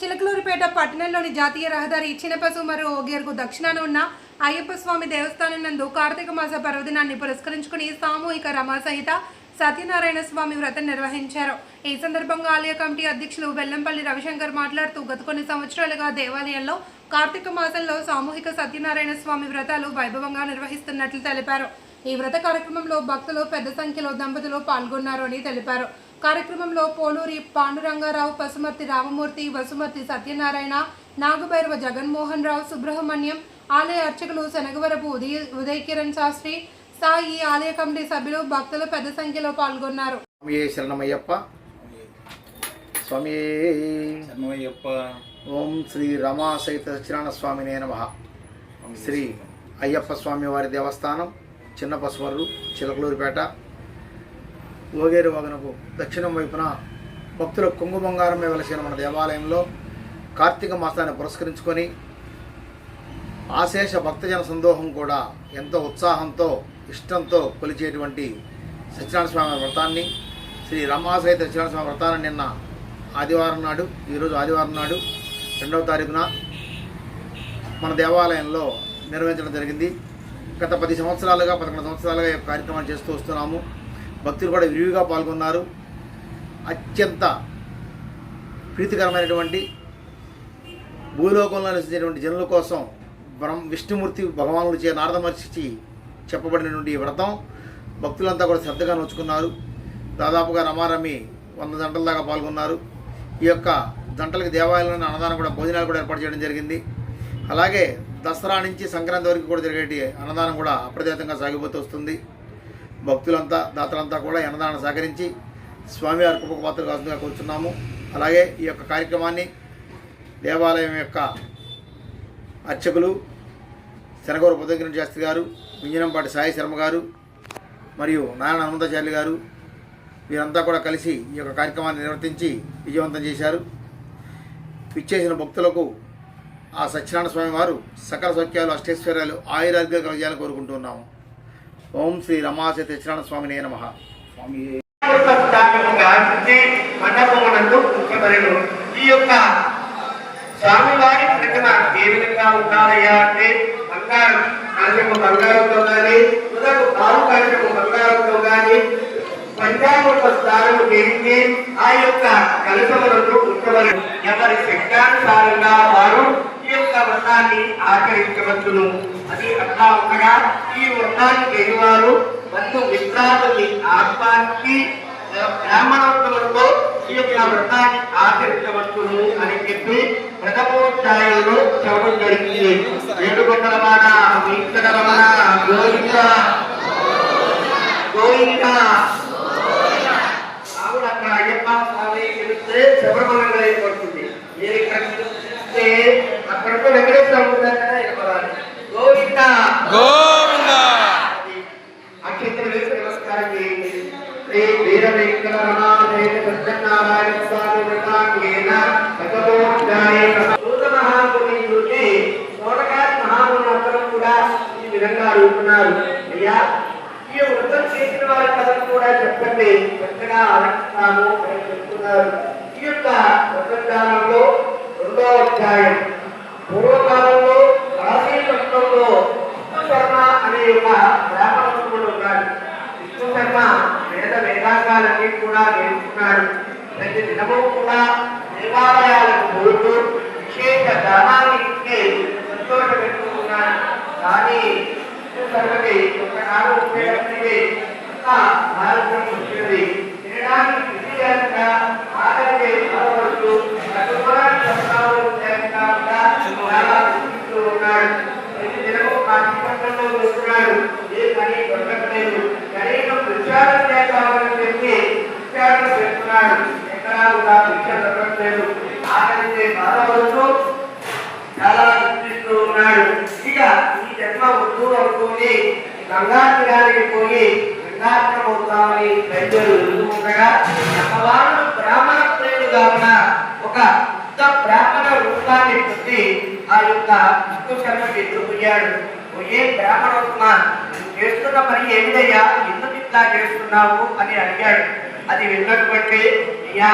చిలకలూరిపేట పట్టణంలోని జాతీయ రహదారి చిన్నపసు మరియు ఓగేరుకు దక్షిణాన ఉన్న అయ్యప్ప స్వామి దేవస్థానం నందు కార్తీక మాస పర్వదినాన్ని పురస్కరించుకుని సామూహిక రమా సహిత సత్యనారాయణ స్వామి వ్రతం నిర్వహించారు. ఈ సందర్భంగా ఆలయ కమిటీ అధ్యక్షులు బెల్లంపల్లి రవిశంకర్ మాట్లాడుతూ గత కొన్ని సంవత్సరాలుగా దేవాలయంలో కార్తీక మాసంలో సామూహిక సత్యనారాయణ స్వామి వ్రతాలు వైభవంగా నిర్వహిస్తున్నట్లు తెలిపారు. ఈ వ్రత కార్యక్రమంలో భక్తులు పెద్ద సంఖ్యలో దంపతులు పాల్గొన్నారు అని తెలిపారు. కార్యక్రమంలో పోలూరి పాండురంగారావు పసుమర్తి రామమూర్తి వసుమర్తి సత్యనారాయణ నాగభైరవ జగన్మోహన్ రావు సుబ్రహ్మణ్యం ఆలయ అర్చకులు శనగవరపు ఉదయ ఉదయ్ కిరణ్ శాస్త్రి సాయి ఆలయ కమిటీ సభ్యులు భక్తులు పెద్ద సంఖ్యలో పాల్గొన్నారు. శరణమయ్యప్ప? స్వామి శరణమయ్యప్ప. ఓం శ్రీ రమా సహిత సత్యనారాయణ స్వామినే నమ. శ్రీ అయ్యప్ప స్వామి వారి దేవస్థానం చిన్న పసుమర్రు చిలకలూరిపేట ఓగేరు వగనకు దక్షిణం వైపున భక్తుల కొంగు బంగారమే వెలసిన మన దేవాలయంలో కార్తీక మాసాన్ని పురస్కరించుకొని ఆశేష భక్తజన సందోహం కూడా ఎంతో ఉత్సాహంతో ఇష్టంతో కొలిచేటువంటి సత్యనారాయణ స్వామి వ్రతాన్ని శ్రీ రమాసహిత సత్యనారాయణ స్వామి వ్రతాన్ని నిన్న ఆదివారం నాడు ఈరోజు ఆదివారం నాడు రెండవ తారీఖున మన దేవాలయంలో నిర్వహించడం జరిగింది. గత పది సంవత్సరాలుగా పదకొండు సంవత్సరాలుగా ఈ కార్యక్రమాలు చేస్తూ వస్తున్నాము. భక్తులు కూడా విరివిగా పాల్గొన్నారు. అత్యంత ప్రీతికరమైనటువంటి భూలోకంలో నివసించేటువంటి జనుల కోసం బ్రహ్మ విష్ణుమూర్తి భగవానుడు చే నారద మహర్షి చెప్పబడినటువంటి వ్రతం భక్తులంతా కూడా శ్రద్ధగా నోచుకున్నారు. దాదాపుగా రమారమి వంద జంటల దాకా పాల్గొన్నారు. ఈ యొక్క జంటలకు దేవాలయంలోని అన్నదానం కూడా భోజనాలు కూడా ఏర్పాటు చేయడం జరిగింది. అలాగే దసరా నుంచి సంక్రాంతి వరకు కూడా జరిగే అన్నదానం కూడా అప్రతితంగా సాగిపోతూ వస్తుంది. భక్తులంతా దాతలంతా కూడా ఎన్నదాన సహకరించి స్వామివారి కృపకు పాత్ర కాస్తుందిగా కూర్చున్నాము. అలాగే ఈ యొక్క కార్యక్రమాన్ని దేవాలయం యొక్క అర్చకులు శనగూరు బుద్ధగిరి శాస్త్రి గారు మింజనంపాటి సాయి శర్మ గారు మరియు నారాయణ హనుమంతాచార్యులు గారు వీరంతా కూడా కలిసి ఈ యొక్క కార్యక్రమాన్ని నిర్వర్తించి విజయవంతం చేశారు. విచ్చేసిన భక్తులకు ఆ సత్యనారాయణ స్వామి వారు సకల సౌఖ్యాలు అష్టైశ్వర్యాలు ఆయురారోగ్యాలు కలగాలని కోరుకుంటున్నాము ఓం శ్రీ రమాసతి సత్యనారాయణ స్వామినే నమః స్వామి గాంచి మండపమునందు ఈ యొక్క స్వామివారి ప్రకటన ఏ విధంగా ఉండాలయ్యా అంటే బంగారం కాంచము బంగారంతో కానీ ఉదకు కాలు కాంచము బంగారంతో కానీ పంచామృత స్థానము చేయించి ఆ యొక్క కలసములను ఉంచబడెను ఎవరి శక్తానుసారంగా వారు ఈ యొక్క వ్రతాన్ని ఆచరించవచ్చును. అది అట్లా ఉండగా ఈ వ్రతాన్ని చేయవారు బంధు మిత్రాదుని ఆత్మానికి బ్రాహ్మణోత్తములతో ఈ యొక్క వ్రతాన్ని ఆచరించవచ్చును అని చెప్పి ప్రథమోధ్యాయంలో చెప్పడం జరిగింది. ఏడుకొండలవాడ వీక్షణరమణ గోవింద గోవింద. ఆవిడ అక్కడ అయ్యప్ప స్వామి పిలిస్తే శబరిమలంగా ఏర్పడుతుంది మీరు ఇక్కడ అక్కడ వెంకటేశ్వర శ్రీ స్వామి సూత చూసి అందరం కూడా ఈ విధంగా అడుగుతున్నారు. అయ్యా ఈ వ్రతం చేసిన వారి కథను కూడా చెప్పండి. చక్కగా అని చెప్తున్నారు. ఈ యొక్క రెండో అధ్యాయం. పూర్వకాలంలో కాశీ పట్టణంలో విష్ణు శర్మ అనే ఒక బ్రాహ్మణుడు ఉన్నాడు విష్ణు శర్మ వేద వేదాంగాలన్నీ కూడా నేర్చుకున్నాడు ప్రతి దినము కూడా దేవాలయాలకు పోతూ విశేష దానాన్ని ఇచ్చే సంతోష పెట్టుకున్నాడు కానీ విష్ణు శర్మకి ఒకనాడు ఉపయోగించి అంతా భారతం వచ్చినది జన్మ వద్దు అనుకుని గంగా పోయి గంగాత్మవుతామని ప్రజలు ఉండగా అమ్మవారు బ్రాహ్మణ ప్రేరుగా కావున ఒక బ్రాహ్మణ రూపాన్ని పొంది ఆ యొక్క విష్ణు శర్మకి ఎదురుపోయాడు ఏ బ్రాహ్మణోత్తమ నువ్వు చేస్తున్న పని ఏమిటయ్యా? ఎందుకు ఇట్లా చేస్తున్నావు? అని అడిగాడు. అది విన్నటువంటి అయ్యా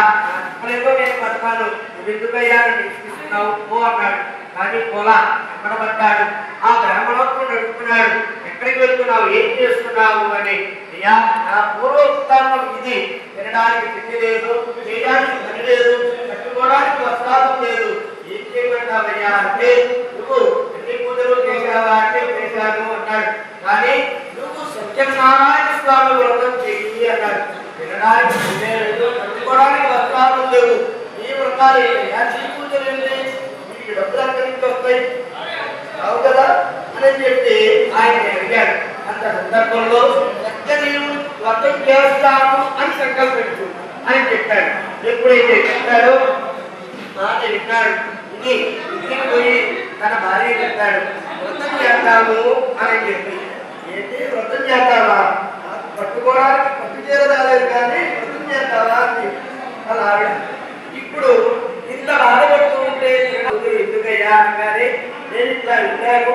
చెప్పలేదో నేను పడతాను నువ్వు ఎందుకయ్యా నన్ను హింసిస్తున్నావు? పో అన్నాడు. కానీ పోలా ఎక్కడ పడ్డాడు ఆ బ్రహ్మలోకం నడుపుతున్నాడు. ఎక్కడికి వెళ్తున్నావు? ఏం చేస్తున్నావు అని. అయ్యా నా పూర్వోత్తానం ఇది. తినడానికి తిండి లేదు చేయడానికి పని లేదు కట్టుకోవడానికి వస్త్రాలు లేదు. ఏం చేయమంటావయ్యా అంటే నువ్వు ఎన్ని పూజలు చేశావా అంటే చేశాను అన్నాడు. కానీ నువ్వు సత్యనారాయణ స్వామి వ్రతం చెయ్యి అన్నాడు. తినడానికి తిండి లేదు కట్టుకోవడానికి వస్త్రాలు లేవు. ఈ వ్రతాలు ఏంటయ్యా నీ పూజలు ఏంటి ఈ డబ్బులు ఎక్కడి నుంచి వస్తాయి రావు కదా అని చెప్పి ఆయన అడిగాడు. అంత సందర్భంలో సత్యదేవుడు వ్రతం చేస్తాను అని సంకల్పించు అని చెప్పాడు. ఎప్పుడైతే చెప్పాడో మాట విన్నాడు ఇది ఇంటికి పోయి తన భార్య చెప్పాడు వ్రతం చేస్తాము అని చెప్పి. ఏంటి? వ్రతం చేస్తావా? పట్టుకోవడానికి పట్టు చీర రాలేదు కానీ వ్రతం చేస్తావా? అని అలా ఇప్పుడు ఇంత బాధపడుతూ ఉంటే ఎందుకయ్యా? కానీ నేను ఇట్లా విన్నాను.